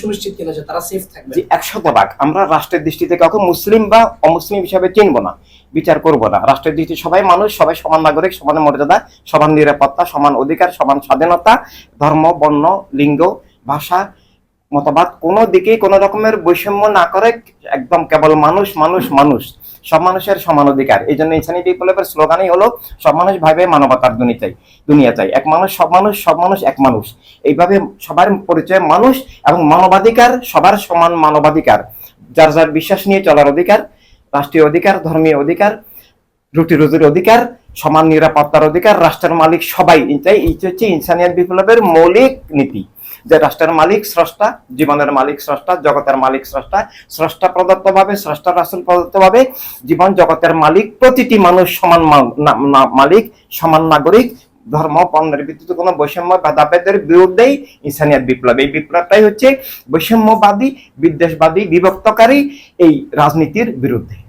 সুনিশ্চিত কিনা যে তারা সেফ থাকবে। যে একশত ভাগ আমরা রাষ্ট্রের দৃষ্টিতে কাউকে মুসলিম বা অমুসলিম হিসাবে চিনব না, বিচার করব না। রাষ্ট্রের দৃষ্টিতে সবাই মানুষ, সবাই সমান নাগরিক, সমান মর্যাদা, সমান নিরাপত্তা, সমান অধিকার, সমান স্বাধীনতা, ধর্ম, বর্ণ, লিঙ্গ, ভাষা, মতবাদ, কোনো দিকেই কোনো রকমের বৈষম্য না করে একদম কেবল মানুষ মানুষ মানুষ। সব মানুষের সমান অধিকার। এই জন্য ইনসানি বিপ্লবের স্লোগানই হলো, সব মানুষ ভাবে মানবতার দুনিয়া চাই দুনিয়া চাই। এক মানুষ, সব মানুষ সব মানুষ এক মানুষ। এইভাবে সবার পরিচয় মানুষ এবং মানবাধিকার সবার সমান মানবাধিকার। যার যার বিশ্বাস নিয়ে চলার অধিকার, রাষ্ট্রীয় অধিকার, ধর্মীয় অধিকার, রুটি রুজির অধিকার, সমান নিরাপত্তার অধিকার, রাষ্ট্রের মালিক সবাই। এটাই হচ্ছে ইনসানিয়াত বিপ্লবের মৌলিক নীতি। যে রাষ্ট্রের মালিক, স্রষ্টা, জীবনের মালিক, স্রষ্টা, জগতের মালিক, স্রষ্টা স্রষ্টা প্রদত্ত ভাবে, স্রষ্টা রাসুল প্রদত্ত ভাবে, জীবন জগতের মালিক, প্রতিটি মানুষ সমান মালিক, সমান নাগরিক, ধর্ম, পণ্যের ভিত্তিতে কোনো বৈষম্য, ভেদাভেদের বিরুদ্ধেই ইনসানিয়াত বিপ্লব। এই বিপ্লবটাই হচ্ছে বৈষম্যবাদী, বিদ্বেষবাদী, বিভক্তকারী এই রাজনীতির বিরুদ্ধে।